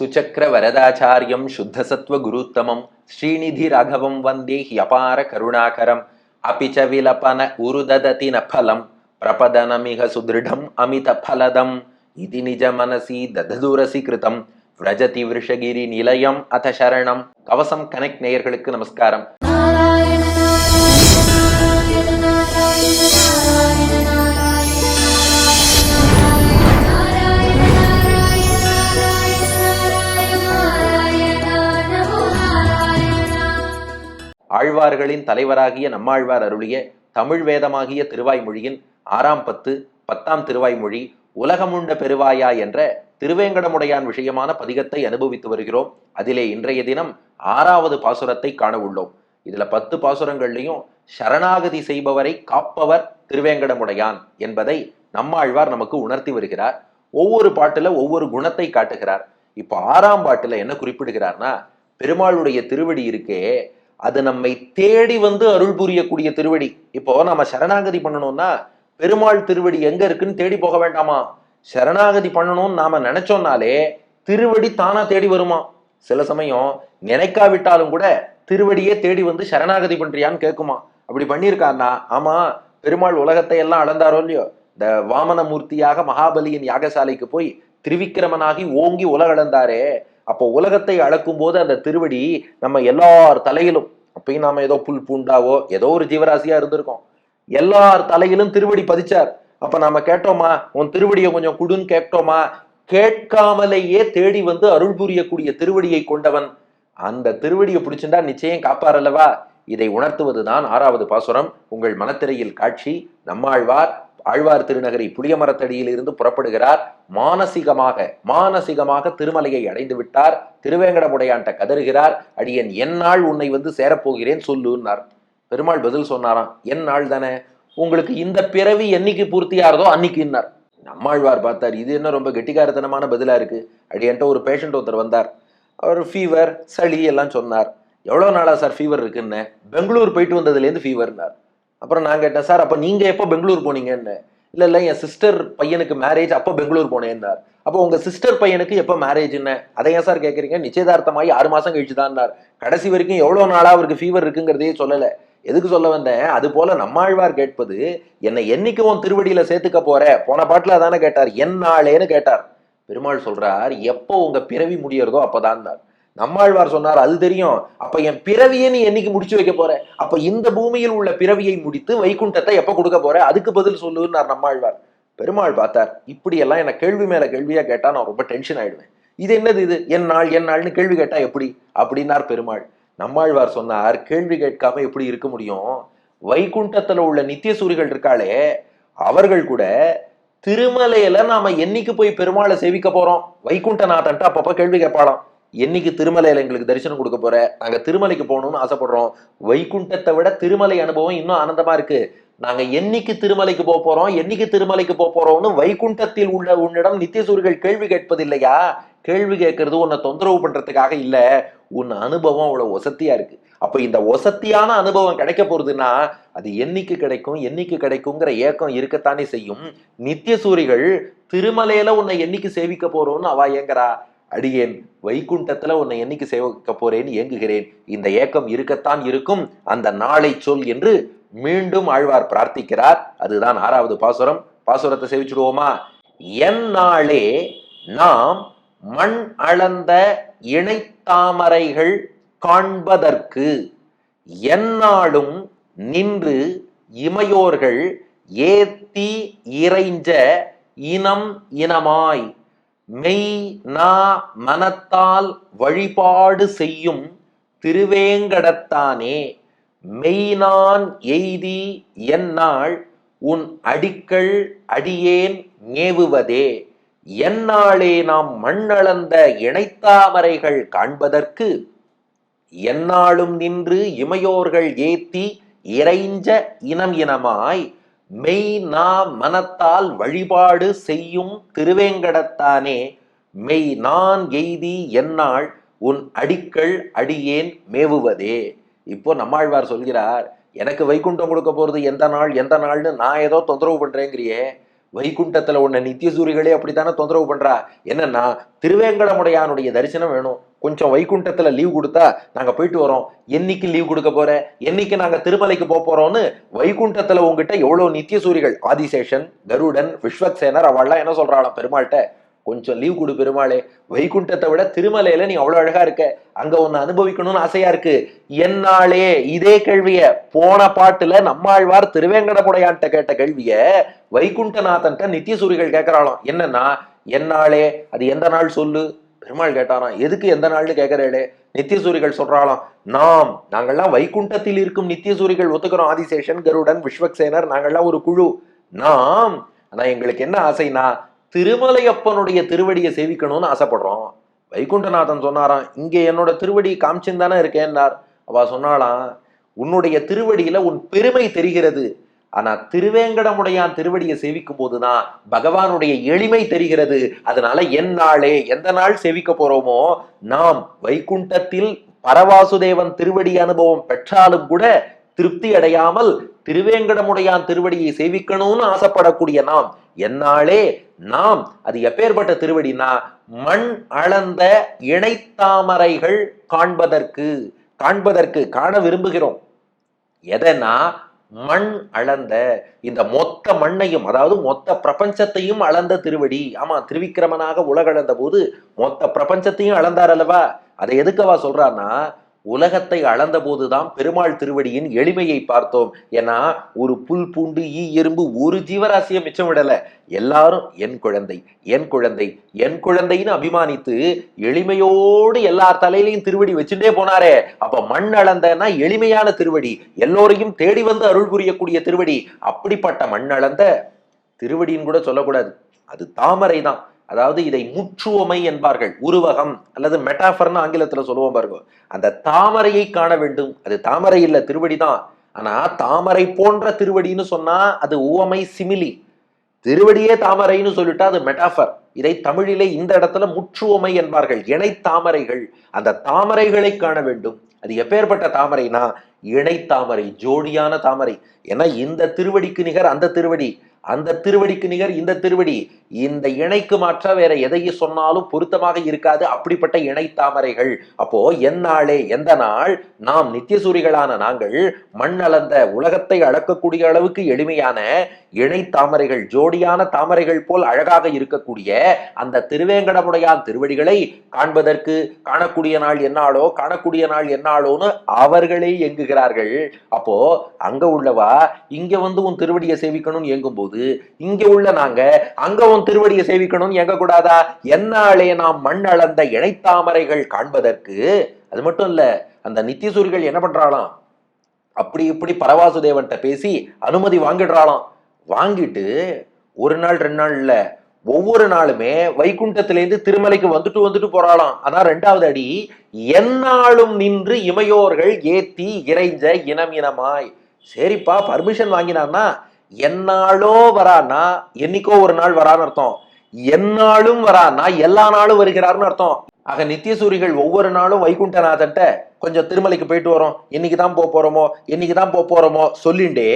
சுச்சக்கர வரதாச்சாரியம் சுத்தசத்வ குருத்தமம். ஸ்ரீநிதி ராகவம் வந்தே ஹியபார கருணாகரம். அபிச்ச விலபன உருதததி நலம் பிரபதனமிக சுதிருடம் அமித பலதம். இது நிஜ மனசி தததுரசி கிருதம். விரஜதி விருஷகிரி நிலையம் அத சரணம். கவசம் கனெக்ட் நேயர்களுக்கு நமஸ்காரம். ஆழ்வார்களின் தலைவராகிய நம்மாழ்வார் அருளிய தமிழ் வேதமாகிய திருவாய்மொழியின் ஆறாம் பத்து பத்தாம் திருவாய்மொழி உலகமுண்ட பெருவாயா என்ற திருவேங்கடமுடையான் விஷயமான பதிகத்தை அனுபவித்து வருகிறோம். அதிலே இன்றைய தினம் ஆறாவது பாசுரத்தை காண உள்ளோம். இதுல பத்து பாசுரங்கள்லையும் சரணாகதி செய்பவரை காப்பவர் திருவேங்கடமுடையான் என்பதை நம்மாழ்வார் நமக்கு உணர்த்தி வருகிறார். ஒவ்வொரு பாட்டுல ஒவ்வொரு குணத்தை காட்டுகிறார். இப்போ ஆறாம் பாட்டுல என்ன குறிப்பிடுகிறார்னா பெருமாளுடைய திருவடி இருக்கே அது நம்மை தேடி வந்து அருள் புரியக்கூடிய திருவடி. இப்போ நம்ம சரணாகதி பண்ணணும்னா பெருமாள் திருவடி எங்க இருக்குன்னு தேடி போக வேண்டாமா? சரணாகதி பண்ணணும்னு நாம நினைச்சோம்னாலே திருவடி தானா தேடி வருமா? சில சமயம் நினைக்காவிட்டாலும் கூட திருவடியே தேடி வந்து சரணாகதி பண்றியான்னு கேட்குமா அப்படி பண்ணியிருக்காருனா ஆமா பெருமாள் உலகத்தை எல்லாம் அளந்தாரோ இல்லையோ இந்த வாமன மூர்த்தியாக மகாபலியின் யாகசாலைக்கு போய் திருவிக்கிரமனாகி ஓங்கி உலகளந்தாரே அப்போ உலகத்தை அளக்கும் போது அந்த திருவடி நம்ம எல்லார் தலையிலும் அப்பயும் நாம ஏதோ புல் பூண்டாவோ ஏதோ ஒரு ஜீவராசியா இருந்திருக்கோம். எல்லார் தலையிலும் திருவடி பதிச்சார். அப்ப நாம கேட்டோமா உன் திருவடியை கொஞ்சம் குடுன்னு கேட்டோமா? கேட்காமலேயே தேடி வந்து அருள் புரியக்கூடிய திருவடியை கொண்டவன். அந்த திருவடியை பிடிச்சிருந்தா நிச்சயம் காப்பாரல்லவா இதை உணர்த்துவதுதான் ஆறாவது பாசுரம். உங்கள் மனத்திரையில் காட்சி நம்மாழ்வார் ஆழ்வார் திருநகரி புளிய மரத்தடியில் இருந்து புறப்படுகிறார். மானசீகமாக மானசீகமாக திருமலையை அடைந்து விட்டார். திருவேங்கடமுடையான்ட்ட கதறுகிறார். அடியன் எந்நாள் உன்னை வந்து சேரப்போகிறேன் சொல்லுன்னார். பெருமாள் பதில் சொன்னாராம் என் நாள் தானே. உங்களுக்கு இந்த பிறவி என்னைக்கு பூர்த்தியாகிறதோ அன்னைக்குன்னார். நம்மாழ்வார் பார்த்தார் இது என்ன ரொம்ப கெட்டிக்காரத்தனமான பதிலா இருக்கு? அடியன்ட்ட ஒரு பேஷண்ட் ஒருத்தர் வந்தார். அவர் ஃபீவர் சளி எல்லாம் சொன்னார். எவ்வளோ நாளா சார் ஃபீவர் இருக்குன்னு? பெங்களூர் போயிட்டு வந்ததுலேருந்து ஃபீவர்னார் அப்புறம் நான் கேட்டேன் சார் அப்போ நீங்கள் எப்போ பெங்களூர் போனீங்கன்னு? இல்லை இல்லை என் சிஸ்டர் பையனுக்கு மேரேஜ் அப்போ பெங்களூர் போனேன்னார். அப்போ உங்கள் சிஸ்டர் பையனுக்கு எப்போ மேரேஜ் என்ன அதை ஏன் சார் கேட்குறீங்க நிச்சயதார்த்தமாகி ஆறு மாதம் கழிச்சு தான்னார் கடைசி வரைக்கும் எவ்வளோ நாளாக அவருக்கு ஃபீவர் இருக்குங்கிறதையே சொல்லலை. எதுக்கு சொல்ல வந்தேன்? அது போல நம்மாழ்வார் கேட்பது என்னை என்னைக்கு உன் திருவடியில சேர்த்துக்க போற? போன பாட்டுல அதானே கேட்டார். என் நாளேன்னு கேட்டார். பெருமாள் சொல்றார் எப்போ உங்க பிறவி முடியறதோ அப்பதான் நம்மாழ்வார் சொன்னார் அது தெரியும். அப்ப என் பிறவியை நீ என்னைக்கு முடிச்சு வைக்க போற? அப்ப இந்த பூமியில் உள்ள பிறவியை முடித்து வைகுண்டத்தை எப்ப கொடுக்க போற? அதுக்கு பதில் சொல்லுன்னார் நம்மாழ்வார். பெருமாள் பார்த்தார் இப்படி எல்லாம் என்ன கேள்வி மேல கேள்வியா கேட்டா நான் ரொம்ப டென்ஷன் ஆயிடுவேன். இது என்னது இது? என் நாள் என் நாள்னு கேள்வி கேட்டா எப்படி? அப்படின்னார் பெருமாள். நம்மாழ்வார் சொன்னார் கேள்வி கேட்காம எப்படி இருக்க முடியும்? வைகுண்டத்துல உள்ள நித்திய சூரிகள் இருக்காளே அவர்கள் கூட திருமலையில நாம என்னைக்கு போய் பெருமாளை சேவிக்க போறோம்? வைகுண்டநாதன்ட்டு அப்பப்ப கேள்வி கேட்பாளாம். என்னைக்கு திருமலையில எங்களுக்கு தரிசனம் கொடுக்க போற? நாங்க திருமலைக்கு போகணும்னு ஆசைப்படுறோம். வைகுண்டத்தை விட திருமலை அனுபவம் இன்னும் ஆனந்தமா இருக்கு. நாங்க என்னைக்கு திருமலைக்கு போக போறோம்? என்னைக்கு திருமலைக்கு போக போறோம்னு வைகுண்டத்தில் உள்ள உன்னிடம் நித்தியசூரிகள் கேள்வி கேட்பதில்லையா? கேள்வி கேட்கறது உன்னை தொந்தரவு பண்றதுக்காக இல்ல. உன் அனுபவம் அவ்வளவு ஒசத்தியா இருக்கு. அப்ப இந்த ஒசத்தியான அனுபவம் கிடைக்க போறதுன்னா அது என்னைக்கு கிடைக்கும்? என்னைக்கு கிடைக்குங்கிற ஏக்கம் இருக்கத்தானே செய்யும். நித்தியசூரிகள் திருமலையில உன்னை என்னைக்கு சேவிக்க போறோம்னு அவ ஏங்குறா. அடியேன் வைகுண்டத்துல உன்னை என்னைக்கு சேவிக்க போறேன்னு ஏங்குகிறேன்? இந்த ஏக்கம் இருக்கத்தான் இருக்கும். அந்த நாளை சொல் என்று மீண்டும் ஆழ்வார் பிரார்த்திக்கிறார். அதுதான் ஆறாவது பாசுரம். பாசுரத்தை சேவிச்சுடுவோமா? என் நாளே நாம் மண் அளந்த இணைத்தாமரைகள் காண்பதற்கு எந்நாளும் நின்று இமையோர்கள் ஏத்தி இறைஞ்ச இனம் இனமாய் மெய் நா மனத்தால் வழிபாடு செய்யும் திருவேங்கடத்தானே. மெய்நான் எய்தி என்னாள் உன் அடிக்கள் அடியேன் ஏவுவதே. என்னாளே நாம் மண்ணளந்த இணைத்தாமரைகள் காண்பதற்கு எந்நாளும் நின்று இமையோர்கள் ஏத்தி இறைஞ்ச இனம் இனமாய் மெய் நா மனத்தால் வழிபாடு செய்யும் திருவேங்கடத்தானே மெய் நான் எய்தி எந்நாள் உன் அடிக்கள் அடியேன் மேவுவதே. இப்போ நம்மாழ்வார் சொல்கிறார் எனக்கு வைகுண்டம் கொடுக்க போகிறது எந்த நாள் எந்த நாள்னு நான் ஏதோ தொந்தரவு பண்ணுறேங்கிறியே வைகுண்டத்தில் உன்னை நித்தியசூரிகளே அப்படித்தானே தொந்தரவு பண்ணுறா என்னன்னா திருவேங்கடமுடையானுடைய தரிசனம் வேணும். கொஞ்சம் வைகுண்டத்தில் லீவ் கொடுத்தா நாங்கள் போயிட்டு வரோம். என்னைக்கு லீவ் கொடுக்க போற? என்னைக்கு நாங்கள் திருமலைக்கு போக போறோம்னு வைகுண்டத்தில் உங்ககிட்ட எவ்வளவு நித்தியசூரிகள்? ஆதிசேஷன் கருடன் விஸ்வக்சேனர் அவள்லாம் என்ன சொல்றாளாம் பெருமாள்கிட்ட கொஞ்சம் லீவ் கொடு பெருமாளே. வைகுண்டத்தை விட திருமலையில நீ அவ்வளோ அழகா இருக்க. அங்க ஒன்று அனுபவிக்கணும்னு ஆசையா இருக்கு. என்னாலே இதே கேள்விய போன பாட்டுல நம்மாழ்வார் திருவேங்கடமுடையான்ட்ட கேட்ட கேள்விய வைகுண்டநாதன்ட்ட நித்தியசூரிகள் கேட்கிறாளாம் என்னன்னா என்னாலே அது எந்த நாள் சொல்லு? பெருமாள் கேட்டாராம் எதுக்கு எந்த நாள்னு கேட்கறேளே நித்தியசூரிகள் சொல்றாளாம் நாம் நாங்கள்லாம் வைகுண்டத்தில் இருக்கும் நித்தியசூரிகள் ஒத்துக்கிறோம். ஆதிசேஷன் கருடன் விஸ்வக்சேனர் நாங்கள்லாம் ஒரு குழு. நாம் ஆனா எங்களுக்கு என்ன ஆசைனா திருமலையப்பனுடைய திருவடியை சேவிக்கணும்னு ஆசைப்படுறோம். வைகுண்டநாதன் சொன்னாராம் இங்க என்னோட திருவடி காமிச்சுன்னு தானே இருக்கேன்னார். அவ சொன்னாலாம் உன்னுடைய திருவடியில உன் பெருமை தெரிகிறது. ஆனா திருவேங்கடமுடையான் திருவடியை சேவிக்கும் போதுதான் பகவானுடைய எளிமை தெரிகிறது. அதனால என் நாளே எந்த நாள் சேவிக்க போறோமோ நாம் வைகுண்டத்தில் பரவாசுதேவன் திருவடி அனுபவம் பெற்றாலும் கூட திருப்தி அடையாமல் திருவேங்கடமுடையான் திருவடியை சேவிக்கணும்னு ஆசைப்படக்கூடிய நாம் என்னாலே நாம் அது எப்பேற்பட்ட திருவடினா மண் அளந்த இணைத்தாமரைகள் காண்பதற்கு காண்பதற்கு காண விரும்புகிறோம். எதனா மண் அளந்த இந்த மொத்த மண்ணையும் அதாவது மொத்த பிரபஞ்சத்தையும் அளந்த திருவடி. ஆமா திருவிக்கிரமனாக உலகளந்த போது மொத்த பிரபஞ்சத்தையும் அளந்தார் அல்லவா? அதை எதுக்கவா சொல்றான்னா உலகத்தை அளந்த போதுதான் பெருமாள் திருவடியின் எளிமையை பார்த்தோம். ஏன்னா ஒரு புல் பூண்டு ஈ எறும்பு ஒரு ஜீவராசியை மிச்சம் விடல. எல்லாரும் என் குழந்தை என் குழந்தை என் குழந்தைன்னு அபிமானித்து எளிமையோடு எல்லார் தலையிலையும் திருவடி வச்சுட்டே போனாரே. அப்ப மண் அளந்தனா எளிமையான திருவடி எல்லோரையும் தேடி வந்து அருள் புரியக்கூடிய திருவடி. அப்படிப்பட்ட மண் அளந்த திருவடின்னு கூட சொல்லக்கூடாது. அது தாமரை தான் அதாவது இதை முற்றுவமை என்பார்கள். உருவகம் அல்லது மெட்டாஃபர்னு ஆங்கிலத்தில் சொல்லுவோம் பாருங்க. அந்த தாமரையை காண வேண்டும். அது தாமரை இல்லை திருவடி தான். ஆனால் தாமரை போன்ற திருவடின்னு சொன்னால் அது உவமை சிமிலி திருவடியே தாமரைன்னு சொல்லிட்டா அது மெட்டாஃபர் இதை தமிழிலே இந்த இடத்துல முற்றுவமை என்பார்கள். இணை தாமரைகள். அந்த தாமரைகளை காண வேண்டும். அது எப்பேற்பட்ட தாமரைனா இணை தாமரை ஜோடியான தாமரை. ஏன்னா இந்த திருவடிக்கு நிகர் அந்த திருவடி. அந்த திருவடிக்கு நிகர் இந்த திருவடி. இந்த இணைக்கு மாற்ற வேற எதையும் சொன்னாலும் பொருத்தமாக இருக்காது. அப்படிப்பட்ட இணை தாமரைகள். அப்போ எந்நாளே எந்த நாள்? நாம் நித்தியசூரிகளான நாங்கள் மண் அளந்த உலகத்தை அளக்கக்கூடிய அளவுக்கு எளிமையான இணை தாமரைகள் ஜோடியான தாமரைகள் போல் அழகாக இருக்கக்கூடிய அந்த திருவேங்கடமுடையான் திருவடிகளை காண்பதற்கு காணக்கூடிய நாள் என்னாளோ காணக்கூடிய நாள் என்னாளோன்னு அவர்களே எங்குகிறார்கள். அப்போ அங்க உள்ளவா இங்க வந்து உன் திருவடியை சேவிக்கணும்னு இயங்கும் போது இங்க உள்ள நாங்க அங்க உன் திருவடியை சேவிக்கணும்னு எங்க கூடாதா என்னாலே நாம் மண் அளந்த இணைத்தாமரைகள் காண்பதற்கு. அது மட்டும் இல்ல அந்த நித்தியசூரிகள் என்ன பண்றாளாம்? அப்படி இப்படி பரவாசுதேவன்கிட்ட பேசி அனுமதி வாங்கிடுறாளாம். வாங்கிட்டு ஒரு நாள் ரெண்டு நாள் இல்ல ஒவ்வொரு நாளுமே வைகுண்டத்திலேருந்து திருமலைக்கு வந்துட்டு வந்துட்டு போறாளாம். அதான் ரெண்டாவது அடி எந்நாளும் நின்று இமையோர்கள் ஏத்தி இறைஞ்ச இனம் இனமாய். சரிப்பா பர்மிஷன் வாங்கினான்னா எந்நாளோ வரான்னா என்னைக்கோ ஒரு நாள் வரான்னு அர்த்தம். எந்நாளும் வரான்னா எல்லா நாளும் வருகிறார்னு அர்த்தம். ஆக நித்தியசூரிகள் ஒவ்வொரு நாளும் வைகுண்டநாதன்ட்ட கொஞ்சம் திருமலைக்கு போயிட்டு வரோம். இன்னைக்கு தான் போக போறோமோ இன்னைக்கு தான் போக போறோமோ சொல்லிண்டே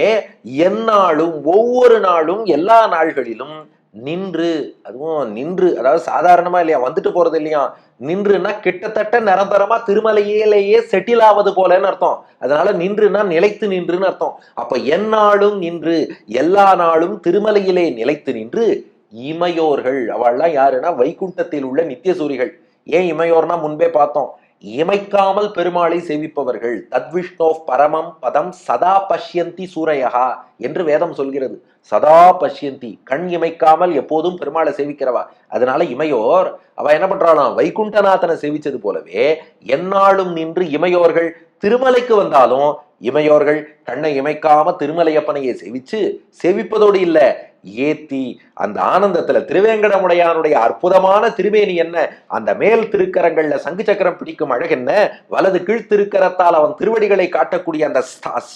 எந்நாளும் ஒவ்வொரு நாளும் எல்லா நாள்களிலும் நின்று அதுவும் நின்று அதாவது சாதாரணமா இல்லையா வந்துட்டு போறது இல்லையா நின்றுன்னா கிட்டத்தட்ட நிரந்தரமா திருமலையிலேயே செட்டில் ஆவது போலன்னு அர்த்தம். அதனால நின்றுனா நிலைத்து நின்றுன்னு அர்த்தம். அப்ப எந்நாளும் நின்று எல்லா நாளும் திருமலையிலே நிலைத்து நின்று இமையோர்கள் அவள்லாம் யாருன்னா வைகுண்டத்தில் உள்ள நித்தியசூரிகள். ஏன் இமையோர்னா முன்பே பார்த்தோம். இமைக்காமல் பெருமாளை சேவிப்பவர்கள். தத்விஷ்ணோ பரமம் பதம் சதா பஷ்யந்தி சூரையகா என்று வேதம் சொல்கிறது. சதா பஷ்யந்தி கண் இமைக்காமல் எப்போதும் பெருமாளை சேவிக்கிறவா? அதனால இமையோர் அவ என்ன பண்றாளாம்? வைகுண்டநாதனை சேவிச்சது போலவே எந்நாளும் நின்று இமையோர்கள் திருமலைக்கு வந்தாலும் இமையோர்கள் கண்ணை இமைக்காம திருமலையப்பனையை சேவிச்சு சேவிப்பதோடு இல்ல. ஏத்தி அந்த ஆனந்தத்துல திருவேங்கடமுடையானுடைய அற்புதமான திருமேனி என்ன? அந்த மேல் திருக்கரங்கள்ல சங்கு சக்கரம் பிடிக்கும் அழகு என்ன? வலது கீழ் திருக்கரத்தால் அவன் திருவடிகளை காட்டக்கூடிய அந்த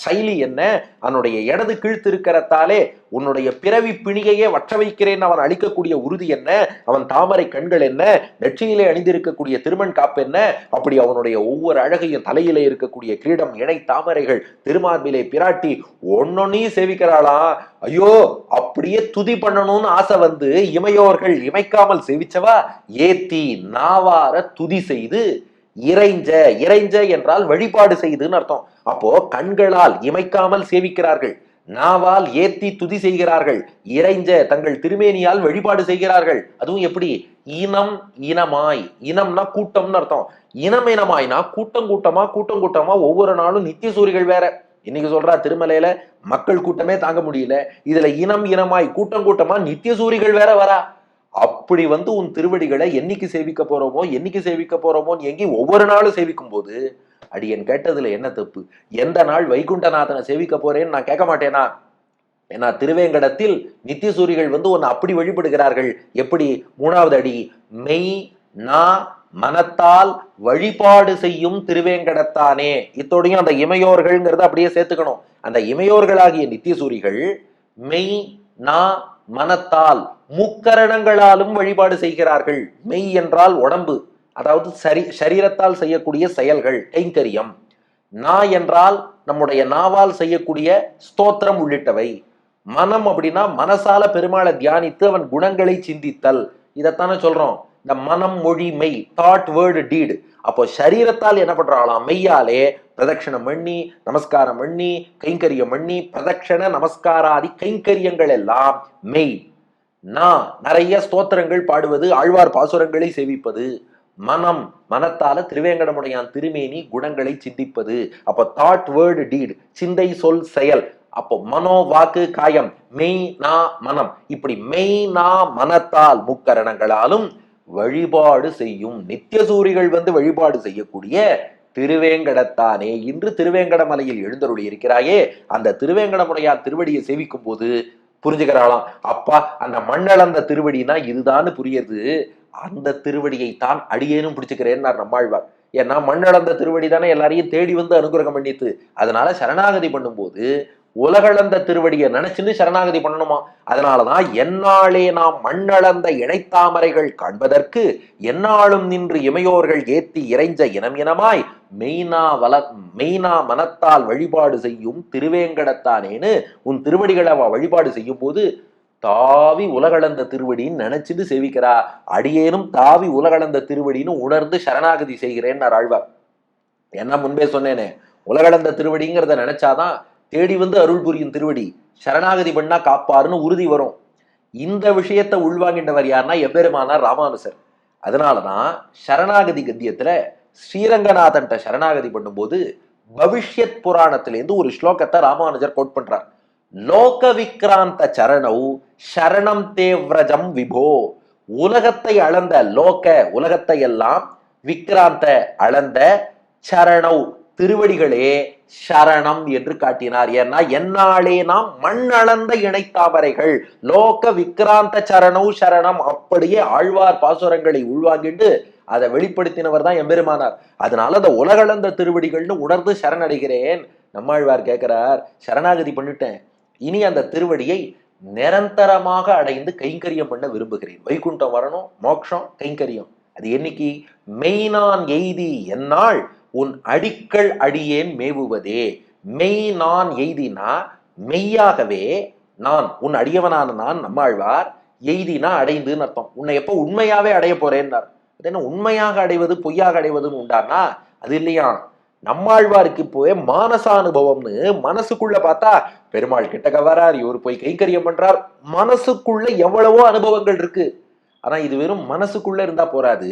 சைலி என்ன? அவனுடைய இடது கீழ் திருக்கரத்தாலே உன்னுடைய பிறவி பிணியையே வற்ற வைக்கிறேன் அவன் அளிக்கக்கூடிய உறுதி என்ன? அவன் தாமரை கண்கள் என்ன? நெற்றியிலே அணிந்திருக்கக்கூடிய திருமண் காப்பு என்ன? அப்படி அவனுடைய ஒவ்வொரு அழகையும் தலையிலே இருக்கக்கூடிய கிரீடம் இணை தாமரைகள் திருமார்பிலே பிராட்டி ஒன்னொன்னையும் சேவிக்கிறாளா? ஐயோ அப்படியே துதி பண்ணணும்னு ஆசை வந்து இமையோர்கள் இமைக்காமல் செவிச்சவா? ஏத்தி நாவார துதி செய்து இறைஞ்ச இறைஞ்ச என்றால் வழிபாடு செய்துன்னு அர்த்தம். அப்போ கண்களால் இமைக்காமல் சேவிக்கிறார்கள். நாவால் ஏத்தி துதி செய்கிறார்கள். இறைஞ்ச தங்கள் திருமேனியால் வழிபாடு செய்கிறார்கள். அதுவும் எப்படி? இனம் இனமாய். இனம்னா கூட்டம்னு அர்த்தம். இனம் இனமாய்னா கூட்டம் கூட்டமா கூட்டம் கூட்டமா ஒவ்வொரு நாளும் நித்திய சூரிகள் வேற. இன்னைக்கு சொல்றா திருமலையில மக்கள் கூட்டமே தாங்க முடியல. இதுல இனம் இனமாய் கூட்டம் கூட்டமா நித்திய சூரிகள் வேற வரா. அப்படி வந்து உன் திருவடிகளை என்னைக்கு சேவிக்க போறோமோ என்னைக்கு சேவிக்க போறோமோன்னு எங்கி ஒவ்வொரு நாளும் சேவிக்கும் போது அடியன் கேட்டதுல என்ன தப்பு? எந்த நாள் வைகுண்டநாதனை சேவிக்க போறேன்னு நான் கேட்க மாட்டேனா? ஏன்னா திருவேங்கடத்தில் நித்திய சூரிகள் வந்து உன்னை அப்படி வழிபடுகிறார்கள். எப்படி? மூணாவது அடி மெய் நா மனத்தால் வழிபாடு செய்யும் திருவேங்கடத்தானே. இத்தோடையும் அந்த இமையோர்கள்ங்கிறத அப்படியே சேர்த்துக்கணும். அந்த இமையோர்களாகிய நித்தியசூரிகள் மெய் நா மனத்தால் முக்கரணங்களாலும் வழிபாடு செய்கிறார்கள். மெய் என்றால் உடம்பு அதாவது சரி சரீரத்தால் செய்யக்கூடிய செயல்கள் கைங்கரியம். நா என்றால் நம்முடைய நாவால் செய்யக்கூடிய ஸ்தோத்திரம் உள்ளிட்டவை. மனம் அப்படின்னா மனசால பெருமாளை தியானித்து அவன் குணங்களை சிந்தித்தல். இதைத்தானே சொல்றோம். இந்த மனம் மொழி மெய் தாட் வேர்டு டீடு அப்போ சரீரத்தால் என்ன பண்றாளாம் மெய்யாலே பிரதட்சணம் பண்ணி நமஸ்காரம் பண்ணி கைங்கரியம் பண்ணி பிரதட்சண நமஸ்காராதி கைங்கரியங்கள் எல்லாம் மெய். நான் நிறைய ஸ்தோத்திரங்கள் பாடுவது ஆழ்வார் பாசுரங்களை சேவிப்பது மனம் மனத்தால திருவேங்கடமுடையான் திருமேனி குணங்களை சிந்திப்பது. அப்போ தாட் வேர்டு டீட் சிந்தை சொல் செயல். அப்போ மனோ வாக்கு காயம் மெய் நா மனம். இப்படி மெய் நா மனத்தால் முக்கரணங்களாலும் வழிபாடு செய்யும் நித்திய சூரிகள் வந்து வழிபாடு செய்யக்கூடிய திருவேங்கடத்தானே. இன்று திருவேங்கடமலையில் எழுந்தருளி இருக்கிறாயே. அந்த திருவேங்கடமுடையான் திருவடியை சேவிக்கும் போது புரிஞ்சுக்கிறாளாம். அப்பா அந்த மண்ணளந்த திருவடினா இதுதான்னு புரியுது அந்த திருவடியை தான் அடியேனும் பிடிச்சுக்கிறேன்னு நம்மாழ்வார். ஏன்னா மண்ணளந்த திருவடி தானே எல்லாரையும் தேடி வந்து அனுகிரகம் பண்ணித்து அதனால சரணாகதி பண்ணும்போது உலகளந்த திருவடியை நினைச்சிருந்து சரணாகதி பண்ணணுமா? அதனாலதான் என்னாலே நாம் மண்ணளந்த இணைத்தாமரைகள் காண்பதற்கு என்னாலும் நின்று இமையோர்கள் ஏத்தி இறைஞ்ச இனம் இனமாய் மெய்னா வள மெய்னா மனத்தால் வழிபாடு செய்யும் திருவேங்கடத்தானேன்னு உன் திருவடிகளை அவ வழிபாடு செய்யும் போது தாவி உலகளந்த திருவடின்னு நினைச்சிட்டு சேவிக்கிறா. அடியேனும் தாவி உலகளந்த திருவடின்னு உணர்ந்து சரணாகதி செய்கிறேன்னு ஆழ்வார். என்ன முன்பே சொன்னேனே உலகளந்த திருவடிங்கிறத நினைச்சாதான் தேடி வந்து அருள் புரியும் திருவடி சரணாகதி பண்ணா காப்பாருன்னு உறுதி வரும். இந்த விஷயத்தை உள்வாங்கின்றவர் யாருன்னா எம்பெருமானார் ராமானுசர். அதனாலதான் சரணாகதி கத்தியத்துல ஸ்ரீரங்கநாதன்ட்ட சரணாகதி பண்ணும்போது பவிஷ்யத் புராணத்திலேருந்து ஒரு ஸ்லோகத்தை ராமானுஜர் கோட் பண்றார். லோக விக்ராந்த சரணௌ சரணம் தேவ்ரஜம் விபோ. உலகத்தை அளந்த லோக உலகத்தை எல்லாம் விக்ராந்த அளந்த சரணௌ திருவடிகளே சரணம் என்று காட்டினார். ஏன்னா என்னாலே நாம் மண் அளந்த இணைத்தாமரைகள் லோக விக்ராந்த சரணவு சரணம் அப்படியே ஆழ்வார் பாசுரங்களை உள்வாங்கிட்டு அதை வெளிப்படுத்தினவர் தான் எம்பெருமானார் அதனால அந்த உலகளந்த திருவடிகள்னு உணர்ந்து சரணடைகிறேன் நம்மாழ்வார் கேட்கிறார். சரணாகதி பண்ணிட்டேன். இனி அந்த திருவடியை நிரந்தரமாக அடைந்து கைங்கரியம் பண்ண விரும்புகிறேன். வைகுண்டம் வரணும் மோட்சம் கைங்கரியம். அது என்னைக்கு? மெய்னான் எய்தி என்னால் உன் அடிக்கள் அடியேன் மேவுவதே. மெய் நான் எய்தினா மெய்யாகவே நான் உன் அடியவனான நான் நம்மாழ்வார் எய்தினா அடைந்துன்னு அர்த்தம். உன்னை எப்போ உண்மையாவே அடைய போறேன்னார். அது என்ன உண்மையாக அடைவது பொய்யாக அடைவதுன்னு உண்டானா? அது இல்லையா? நம்மாழ்வாருக்கு போய் மானசானுபவம்னு மனசுக்குள்ள பார்த்தா பெருமாள் கிட்டக்க வரார் இவர் போய் கைங்கரியம் பண்றார். மனசுக்குள்ள எவ்வளவோ அனுபவங்கள் இருக்கு. ஆனால் இது வெறும் மனசுக்குள்ளே இருந்தால் போராது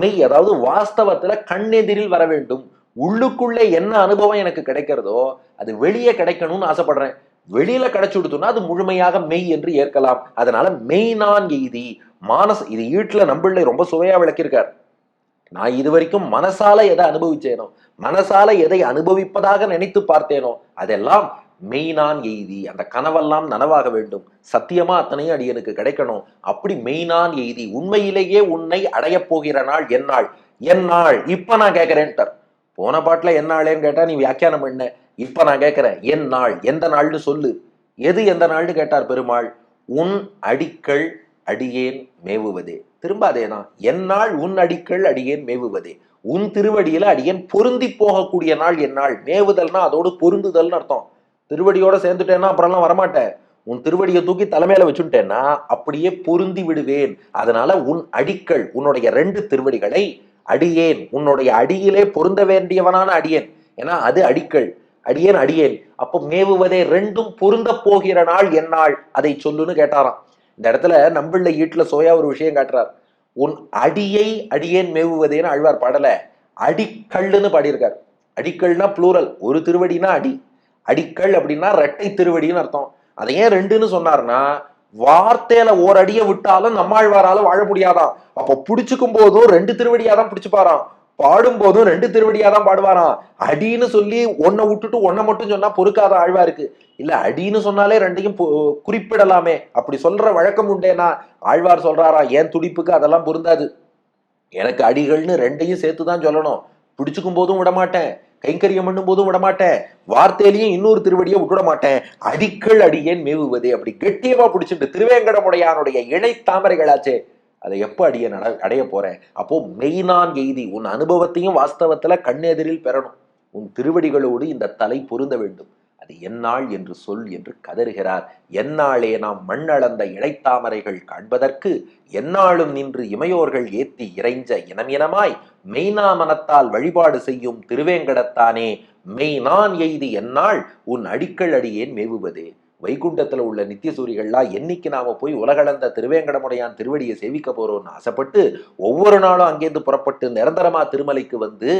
மெய் அதாவது வாஸ்தவத்தில் கண்ணெதிரில் வர வேண்டும். உள்ளுக்குள்ளே என்ன அனுபவம் எனக்கு கிடைக்கிறதோ அது வெளியே கிடைக்கணும்னு ஆசைப்படுறேன். வெளியில கிடைச்சு கொடுத்தோம்னா அது முழுமையாக மெய் என்று ஏற்கலாம். அதனால மெய் நான் எய்தி மானஸ் இது ஈட்டுல நம்பிள்ளை ரொம்ப சுவையா விளக்கியிருக்கார். நான் இது வரைக்கும் மனசால எதை அனுபவிச்சேனோ மனசால எதை அனுபவிப்பதாக நினைத்து பார்த்தேனோ அதெல்லாம் மெய்னான் எய்தி. அந்த கனவெல்லாம் நனவாக வேண்டும். சத்தியமா அத்தனையும் அடியனுக்கு கிடைக்கணும். அப்படி மெய்னான் எய்தி. உண்மையிலேயே உன்னை அடையப் போகிற நாள் என்னாள் என்னாள் இப்ப நான் கேட்கிறேன்ட்டார் போன பாட்டுல என்னாளேன்னு கேட்டா நீ வியாக்கியானம் பண்ண இப்ப நான் கேட்கிறேன் என் நாள். எந்த நாள்னு சொல்லு. எது எந்த நாள்னு கேட்டார் பெருமாள்? உன் அடிக்கள் அடியேன் மேவுவதே. திரும்ப அதேதான். எந்நாள் உன் அடிக்கள் அடியேன் மேவுவதே. உன் திருவடியில அடியேன் பொருந்தி போகக்கூடிய நாள் எந்நாள் மேவுதல்னா அதோடு பொருந்துதல்னு அர்த்தம். திருவடியோட சேர்ந்துட்டேன்னா அப்புறம்லாம் வரமாட்டேன். உன் திருவடியை தூக்கி தலைமையில வச்சுட்டேன்னா அப்படியே பொருந்தி விடுவேன். அதனால உன் அடிக்கள் உன்னுடைய ரெண்டு திருவடிகளை அடியேன். உன்னுடைய அடியிலே பொருந்த வேண்டியவனான அடியேன். ஏன்னா அது அடிக்கள். அடியேன் அடியேன். அப்போ மேவுவதே ரெண்டும் பொருந்த போகிற நாள் எந்நாள் அதை சொல்லுன்னு கேட்டாராம். இந்த இடத்துல நம்மள ஈட்டுல சோயா ஒரு விஷயம் காட்டுறார். உன் அடியை அடியேன் மேவுவதேன்னு ஆழ்வார் பாடல. அடிக்கல்லுன்னு பாடியிருக்கார். அடிக்கல்னா ப்ளூரல் ஒரு திருவடினா அடி அடிக்கல் அப்படின்னா ரெட்டை திருவடின்னு அர்த்தம். அதை ஏன் ரெண்டுன்னு சொன்னார்னா வார்த்தையில ஓர் அடியை விட்டாலும் நம்மாழ்வாரால வாழ முடியாதான் அப்போ பிடிச்சுக்கும் போதும் ரெண்டு திருவடியா தான் பிடிச்சுப்பாராம். பாடும் போதும் ரெண்டு திருவடியா தான் பாடுவாராம். அடின்னு சொல்லி ஒன்னை விட்டுட்டு ஒன்னை மட்டும் சொன்னா பொறுக்காத ஆழ்வாருக்கு. இல்ல அடின்னு சொன்னாலே ரெண்டையும் குறிப்பிடலாமே. அப்படி சொல்ற வழக்கம் உண்டேனா ஆழ்வார் சொல்றாரா ஏன் துடிப்புக்கு அதெல்லாம் பொருந்தாது? எனக்கு அடிகள்னு ரெண்டையும் சேர்த்து தான் சொல்லணும். பிடிச்சுக்கும் போதும் விட மாட்டேன் கைங்கரியம் பண்ணும் போதும் விட மாட்டேன் வார்த்தையிலையும் இன்னொரு திருவடியை விட்டுட மாட்டேன் அடிக்கள் அடியேன் மேவுவதே. அப்படி கெட்டியமா பிடிச்சிட்டு திருவேங்கடமுடையானுடைய இணை தாமரைகளாச்சே அதை எப்போ அடிய நட அடைய போறேன்? அப்போ மெய்னான் எய்தி உன் அனுபவத்தையும் வாஸ்தவத்துல கண்ணெதிரில் பெறணும். உன் திருவடிகளோடு இந்த தலை பொருந்த வேண்டும். அது எந்நாள் என்று சொல் என்று கதறுகிறார். எந்நாளே நாம் மண்ணளந்த இடைத்தாமரைகள் காண்பதற்கு எந்நாளும் நின்று இமையோர்கள் ஏத்தி இறைஞ்ச இனம் இனமாய் மெய்னா மனத்தால் வழிபாடு செய்யும் திருவேங்கடத்தானே மெய்நான் எய்தி எந்நாள் உன் அடிக்கல் அடியேன் மேவுவதே. வைகுண்டத்தில் உள்ள நித்திய சூரிகள்லாம் என்னைக்கு நாம போய் உலகளந்த திருவேங்கடமுடையான் திருவடியை சேவிக்க போறோம்னு ஆசைப்பட்டு ஒவ்வொரு நாளும் அங்கேருந்து புறப்பட்டு நிரந்தரமா திருமலைக்கு வந்து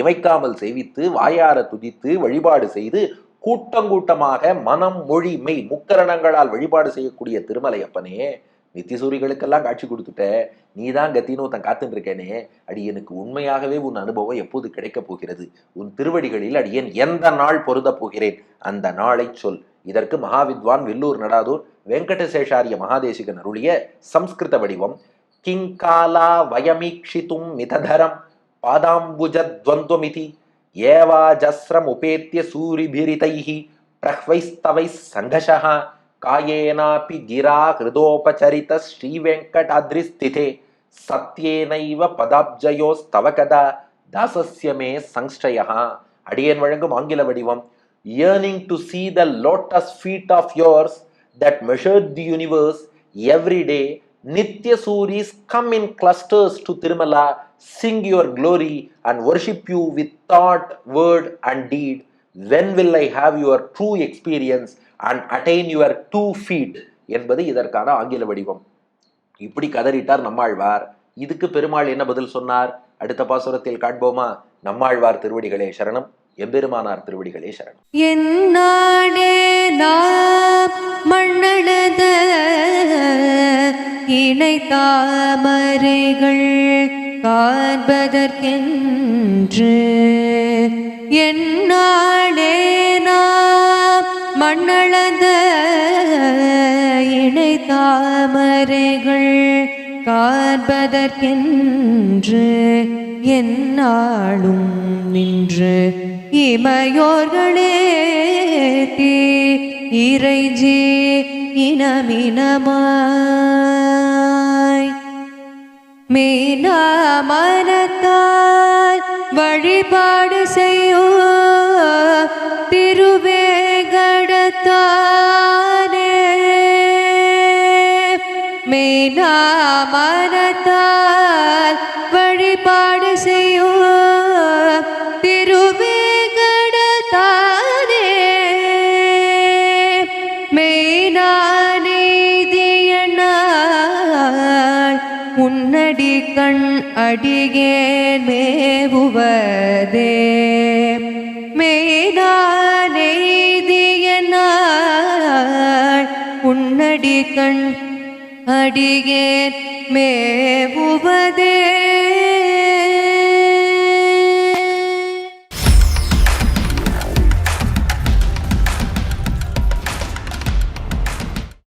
இமைக்காமல் சேவித்து வாயார துதித்து வழிபாடு செய்து கூட்டங்கூட்டமாக மனம் மொழி மெய் முக்கரணங்களால் வழிபாடு செய்யக்கூடிய திருமலை அப்பனே காட்சி கொடுத்துட்ட. நீ தான் கத்தின்னு ஒருத்தன் காத்துட்டு இருக்கேனே அடியனுக்கு உண்மையாகவே உன் அனுபவம் எப்போது கிடைக்கப் போகிறது? உன் திருவடிகளில் அடியேன் எந்த நாள் பொருந்தப் போகிறேன்? அந்த நாளை சொல். இதற்கு மகாவித்வான் வில்லூர் நடாதூர் வெங்கடசேஷாரிய மகாதேசிகன் அருளிய சம்ஸ்கிருத வடிவம். கிங்காலா வயமீக்ஷித்தும் மிததரம் ஏவாஜஸ்ரம் உபேத்திய சூரிபிரிதைஹி பிரஹ்வைஸ்தவைஸ் சங்கஷா காயேனாபி கிரா ஹிருதோபச்சரித ஸ்ரீவெங்கடாத்ரிஸ்திதே சத்யேனைவ பதாப்ஜயோஸ்தவ கதா தாசஸ்யமே சங்ஷயா அடியேன் வழங்கும் ஆங்கில வடிவம் yearning to see the lotus feet of yours that measured the universe every day Nitya சூரிஸ் come in clusters to Tirumala sing your glory and worship you with thought word and deed when will I have your true experience and attain your two feet என்பது இதற்கான ஆங்கில வடிவம் இப்படி கதறிட்டார் நம்மாழ்வார் இதுக்கு பெருமாள் என்ன பதில் சொன்னார் அடுத்த பாசுரத்தில் காண்போமா நம்மாழ்வார் திருவடிகளே சரணம் எம்பெருமானார் திருவடிகளே சரணம். என்னாடே நாம் மண்ணளத இணை தாமரைகள் காண்பதற்கென்று. என்னாடே மண்ணளத இணை தாமரைகள் காண்பதற்கென்று. என்னாலும் நின்று இமையோர்களே தீ இறைஞ்சி இனமினமாய். மீனா மனத்தால் வழிபாடு செய்யும் கண் அடிகேன் மேவுவதே மெய்னானீதியனால் உன்னடி கண் அடியேன் மேவுவதே.